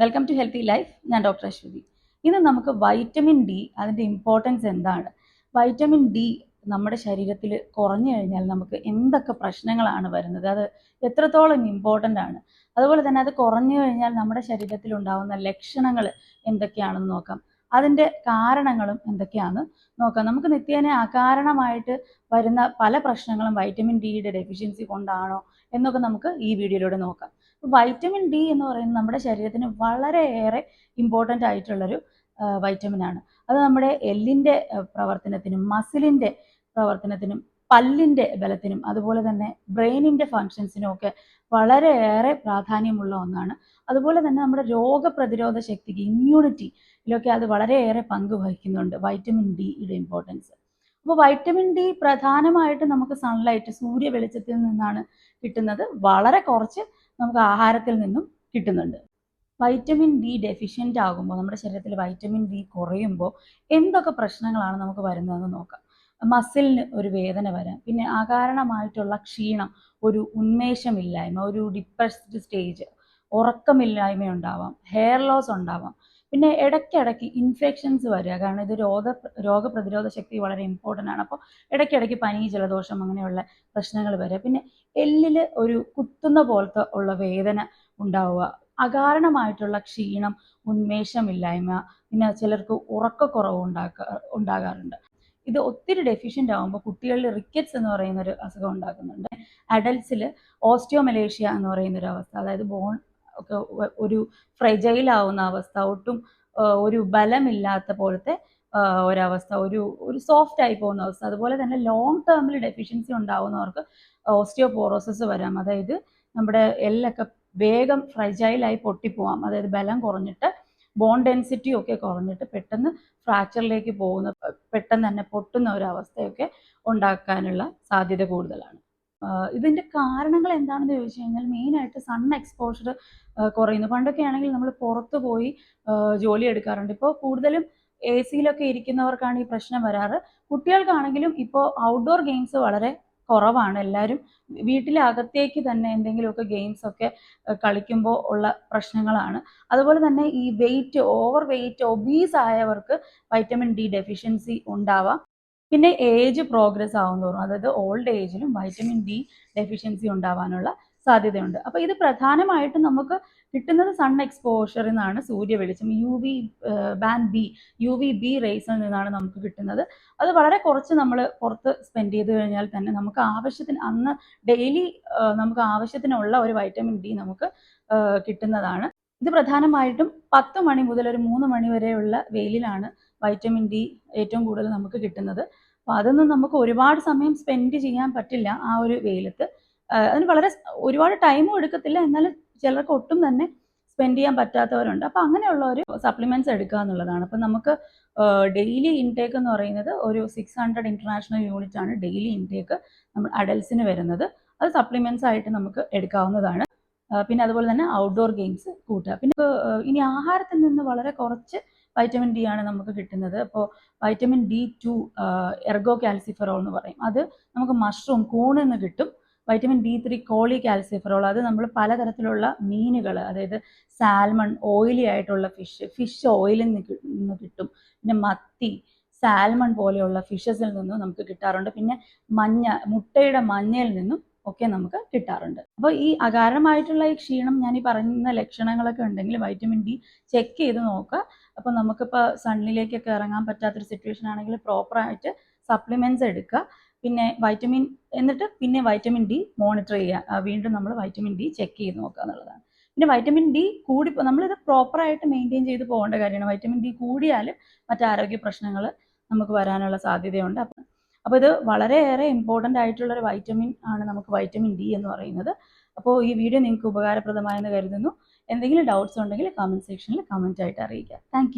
Welcome to healthy life ഞാൻ doctor Aswathy. ഇന്ന് നമുക്ക് വൈറ്റമിൻ ഡി അതിന്റെ ഇമ്പോർട്ടൻസ് എന്താണ്? വൈറ്റമിൻ ഡി നമ്മുടെ ശരീരത്തിൽ കുറഞ്ഞു കഴിഞ്ഞാൽ നമുക്ക് എന്തൊക്കെ പ്രശ്നങ്ങളാണ് വരുന്നത്? അത് എത്രത്തോളം ഇമ്പോർട്ടന്റ് ആണ്? അതുപോലെ തന്നെ അത് കുറഞ്ഞു കഴിഞ്ഞാൽ നമ്മുടെ ശരീരത്തിൽ ഉണ്ടാകുന്ന ലക്ഷണങ്ങൾ എന്തൊക്കെയാണെന്ന് നോക്കാം. അതിന്റെ കാരണങ്ങളും എന്തൊക്കെയാണെന്ന് നോക്കാം. നമുക്ക് നിത്യേന അകാരണമായിട്ട് വരുന്ന പല പ്രശ്നങ്ങളും വൈറ്റമിൻ ഡിയുടെ ഡെഫിഷ്യൻസി കൊണ്ടാണോ എന്നൊക്കെ നമുക്ക് ഈ വീഡിയോയിലൂടെ നോക്കാം. വൈറ്റമിൻ ഡി എന്ന് പറയുന്നത് നമ്മുടെ ശരീരത്തിന് വളരെയേറെ ഇമ്പോർട്ടന്റ് ആയിട്ടുള്ളൊരു വൈറ്റമിൻ ആണ്. അത് നമ്മുടെ എല്ലിന്റെ പ്രവർത്തനത്തിനും മസിലിന്റെ പ്രവർത്തനത്തിനും പല്ലിന്റെ ബലത്തിനും അതുപോലെ തന്നെ ബ്രെയിനിന്റെ ഫങ്ഷൻസിനും ഒക്കെ വളരെയേറെ പ്രാധാന്യമുള്ള ഒന്നാണ്. അതുപോലെ തന്നെ നമ്മുടെ രോഗപ്രതിരോധ ശക്തിക്ക് ഇമ്മ്യൂണിറ്റിയിലൊക്കെ അത് വളരെയേറെ പങ്ക് വഹിക്കുന്നുണ്ട് വൈറ്റമിൻ ഡിയുടെ ഇമ്പോർട്ടൻസ് അപ്പോൾ വൈറ്റമിൻ ഡി പ്രധാനമായിട്ട് നമുക്ക് സൺലൈറ്റ് സൂര്യ വെളിച്ചത്തിൽ നിന്നാണ് കിട്ടുന്നത്. വളരെ കുറച്ച് നമുക്ക് ആഹാരത്തിൽ നിന്നും കിട്ടുന്നുണ്ട്. വൈറ്റമിൻ ഡി ഡെഫിഷ്യന്റ് ആകുമ്പോൾ നമ്മുടെ ശരീരത്തിൽ വൈറ്റമിൻ ഡി കുറയുമ്പോൾ എന്തൊക്കെ പ്രശ്നങ്ങളാണ് നമുക്ക് വരുന്നതെന്ന് നോക്കാം. മസിലിന് ഒരു വേദന വരാം. പിന്നെ അകാരണമായിട്ടുള്ള ക്ഷീണം ഒരു ഉന്മേഷമില്ലായ്മ ഒരു ഡിപ്രസ്ഡ് സ്റ്റേജ് ഉറക്കമില്ലായ്മ ഉണ്ടാവാം ഹെയർ ലോസ് ഉണ്ടാവാം. പിന്നെ ഇടയ്ക്കിടയ്ക്ക് ഇൻഫെക്ഷൻസ് വരിക കാരണം ഇത് രോഗ രോഗപ്രതിരോധ ശക്തി വളരെ ഇമ്പോർട്ടന്റ് ആണ്. അപ്പോൾ ഇടയ്ക്കിടയ്ക്ക് പനി ജലദോഷം അങ്ങനെയുള്ള പ്രശ്നങ്ങൾ വരിക. പിന്നെ എല്ലിൽ ഒരു കുത്തുന്ന പോലത്തെ ഉള്ള വേദന ഉണ്ടാവുക അകാരണമായിട്ടുള്ള ക്ഷീണം ഉന്മേഷമില്ലായ്മ പിന്നെ ചിലർക്ക് ഉറക്കക്കുറവ് ഉണ്ടാക്ക ഉണ്ടാകാറുണ്ട്. ഇത് ഒത്തിരി ഡെഫിഷ്യന്റ് ആകുമ്പോൾ കുട്ടികളിൽ റിക്കറ്റ്സ് എന്ന് പറയുന്ന ഒരു അസുഖം ഉണ്ടാക്കുന്നുണ്ട്. അഡൽട്സിൽ ഓസ്റ്റിയോമലേഷ്യ എന്ന് പറയുന്ന ഒരു അവസ്ഥ അതായത് ബോൺ ഒക്കെ ഒരു ഫ്രജൈൽ ആവുന്ന അവസ്ഥ ഒട്ടും ഒരു ബലമില്ലാത്ത പോലത്തെ ഒരവസ്ഥ ഒരു ഒരു സോഫ്റ്റ് ആയി പോകുന്ന അവസ്ഥ. അതുപോലെ തന്നെ ലോങ് ടേമിൽ ഡെഫിഷ്യൻസി ഉണ്ടാവുന്നവർക്ക് ഓസ്റ്റിയോപോറോസിസ് വരാം. അതായത് നമ്മുടെ എല്ലൊക്കെ വേഗം ഫ്രജൈലായി പൊട്ടിപ്പോവാം. അതായത് ബലം കുറഞ്ഞിട്ട് ബോൺ ഡെൻസിറ്റി ഒക്കെ കുറഞ്ഞിട്ട് പെട്ടെന്ന് ഫ്രാക്ചറിലേക്ക് പോകുന്ന പെട്ടെന്ന് തന്നെ പൊട്ടുന്ന ഒരു അവസ്ഥയൊക്കെ ഉണ്ടാക്കാനുള്ള സാധ്യത കൂടുതലാണ്. ഇതിന്റെ കാരണങ്ങൾ എന്താണെന്ന് ചോദിച്ചു കഴിഞ്ഞാൽ മെയിനായിട്ട് സൺ എക്സ്പോഷർ കുറയുന്നു. പണ്ടൊക്കെ ആണെങ്കിൽ നമ്മൾ പുറത്ത് പോയി ജോലി എടുക്കാറുണ്ട്. ഇപ്പോൾ കൂടുതലും എ സിയിലൊക്കെ ഇരിക്കുന്നവർക്കാണ് ഈ പ്രശ്നം വരാറ്. കുട്ടികൾക്കാണെങ്കിലും ഇപ്പോൾ ഔട്ട്ഡോർ ഗെയിംസ് വളരെ കുറവാണ്. എല്ലാവരും വീട്ടിലകത്തേക്ക് തന്നെ എന്തെങ്കിലുമൊക്കെ ഗെയിംസ് ഒക്കെ കളിക്കുമ്പോൾ ഉള്ള പ്രശ്നങ്ങളാണ്. അതുപോലെ തന്നെ ഈ വെയിറ്റ് ഓവർ വെയിറ്റ് ഒബീസ് ആയവർക്ക് വൈറ്റമിൻ ഡി ഡെഫിഷ്യൻസി ഉണ്ടാവാം. പിന്നെ ഏജ് പ്രോഗ്രസ് ആവുന്നതോറും അതായത് ഓൾഡ് ഏജിലും വൈറ്റമിൻ ഡി ഡെഫിഷ്യൻസി ഉണ്ടാവാനുള്ള സാധ്യതയുണ്ട്. അപ്പോൾ ഇത് പ്രധാനമായിട്ടും നമുക്ക് കിട്ടുന്നത് സൺ എക്സ്പോഷറിൽ നിന്നാണ് സൂര്യ വെളിച്ചം U V band B U V B റേസിൽ നിന്നാണ് നമുക്ക് കിട്ടുന്നത്. അത് വളരെ കുറച്ച് നമ്മൾ പുറത്ത് സ്പെൻഡ് ചെയ്ത് കഴിഞ്ഞാൽ തന്നെ നമുക്ക് ആവശ്യത്തിന് അന്ന് ഡെയിലി നമുക്ക് ആവശ്യത്തിനുള്ള ഒരു വൈറ്റമിൻ ഡി നമുക്ക് കിട്ടുന്നതാണ്. ഇത് പ്രധാനമായിട്ടും പത്ത് മണി മുതൽ ഒരു മൂന്ന് മണി വരെയുള്ള വെയിലിലാണ് വൈറ്റമിൻ ഡി ഏറ്റവും കൂടുതൽ നമുക്ക് കിട്ടുന്നത്. അപ്പോൾ അതൊന്നും നമുക്ക് ഒരുപാട് സമയം സ്പെൻഡ് ചെയ്യാൻ പറ്റില്ല ആ ഒരു വെയിലത്ത്. അതിന് വളരെ ഒരുപാട് ടൈമും എടുക്കത്തില്ല. എന്നാലും ചിലർക്ക് ഒട്ടും തന്നെ സ്പെൻഡ് ചെയ്യാൻ പറ്റാത്തവരുണ്ട്. അപ്പോൾ അങ്ങനെയുള്ളവർ സപ്ലിമെന്റ്സ് എടുക്കുക എന്നുള്ളതാണ്. അപ്പോൾ നമുക്ക് ഡെയിലി ഇൻടേക്ക് എന്ന് പറയുന്നത് ഒരു സിക്സ് ഹൺഡ്രഡ് ഇന്റർനാഷണൽ യൂണിറ്റ് ആണ് ഡെയിലി ഇൻടേക്ക് നമ്മൾ അഡൽസിന് വരുന്നത്. അത് സപ്ലിമെന്റ്സ് ആയിട്ട് നമുക്ക് എടുക്കാവുന്നതാണ്. പിന്നെ അതുപോലെ തന്നെ ഔട്ട്ഡോർ ഗെയിംസ് കൂട്ടുക. പിന്നെ ഇനി ആഹാരത്തിൽ നിന്ന് വളരെ കുറച്ച് വൈറ്റമിൻ ഡി ആണ് നമുക്ക് കിട്ടുന്നത്. അപ്പോൾ vitamin D two ergocalciferol എന്ന് പറയും. അത് നമുക്ക് മഷ്റൂം കൂണിൽ നിന്ന് കിട്ടും. Vitamin D three cholecalciferol അത് നമ്മൾ പലതരത്തിലുള്ള മീനുകൾ അതായത് സാൽമൺ ഓയിലി ആയിട്ടുള്ള ഫിഷ് ഫിഷ് ഓയിലിൽ നിന്ന് കിട്ടും. പിന്നെ മത്തി സാൽമൺ പോലെയുള്ള ഫിഷസിൽ നിന്നും നമുക്ക് കിട്ടാറുണ്ട്. പിന്നെ മഞ്ഞ മുട്ടയുടെ മഞ്ഞയിൽ നിന്നും ഒക്കെ നമുക്ക് കിട്ടാറുണ്ട്. അപ്പോൾ ഈ അകാരണമായിട്ടുള്ള ഈ ക്ഷീണം ഞാൻ ഈ പറയുന്ന ലക്ഷണങ്ങളൊക്കെ ഉണ്ടെങ്കിൽ വൈറ്റമിൻ ഡി ചെക്ക് ചെയ്ത് നോക്കുക. അപ്പോൾ നമുക്കിപ്പോൾ സണ്ണിലേക്കൊക്കെ ഇറങ്ങാൻ പറ്റാത്തൊരു സിറ്റുവേഷൻ ആണെങ്കിൽ പ്രോപ്പറായിട്ട് സപ്ലിമെന്റ്സ് എടുക്കുക. പിന്നെ വൈറ്റമിൻ എന്നിട്ട് പിന്നെ വൈറ്റമിൻ ഡി മോണിറ്റർ ചെയ്യുക. വീണ്ടും നമ്മൾ വൈറ്റമിൻ ഡി ചെക്ക് ചെയ്ത് നോക്കുക എന്നുള്ളതാണ്. പിന്നെ വൈറ്റമിൻ ഡി കൂടി നമ്മളിത് പ്രോപ്പറായിട്ട് മെയിന്റെയിൻ ചെയ്ത് പോകേണ്ട കാര്യമാണ്. വൈറ്റമിൻ ഡി കൂടിയാൽ മറ്റ് ആരോഗ്യ പ്രശ്നങ്ങൾ നമുക്ക് വരാനുള്ള സാധ്യതയുണ്ട്. അപ്പം അപ്പോൾ ഇത് വളരെയേറെ ഇമ്പോർട്ടന്റ് ആയിട്ടുള്ള ഒരു വൈറ്റമിൻ ആണ് നമുക്ക് വൈറ്റമിൻ ഡി എന്ന് പറയുന്നത്. അപ്പോൾ ഈ വീഡിയോ നിങ്ങൾക്ക് ഉപകാരപ്രദമായെന്ന് കരുതുന്നു. എന്തെങ്കിലും ഡൗട്ട്സ് ഉണ്ടെങ്കിൽ കമന്റ് സെക്ഷനിൽ കമന്റ് ആയിട്ട് അറിയിക്കുക. താങ്ക്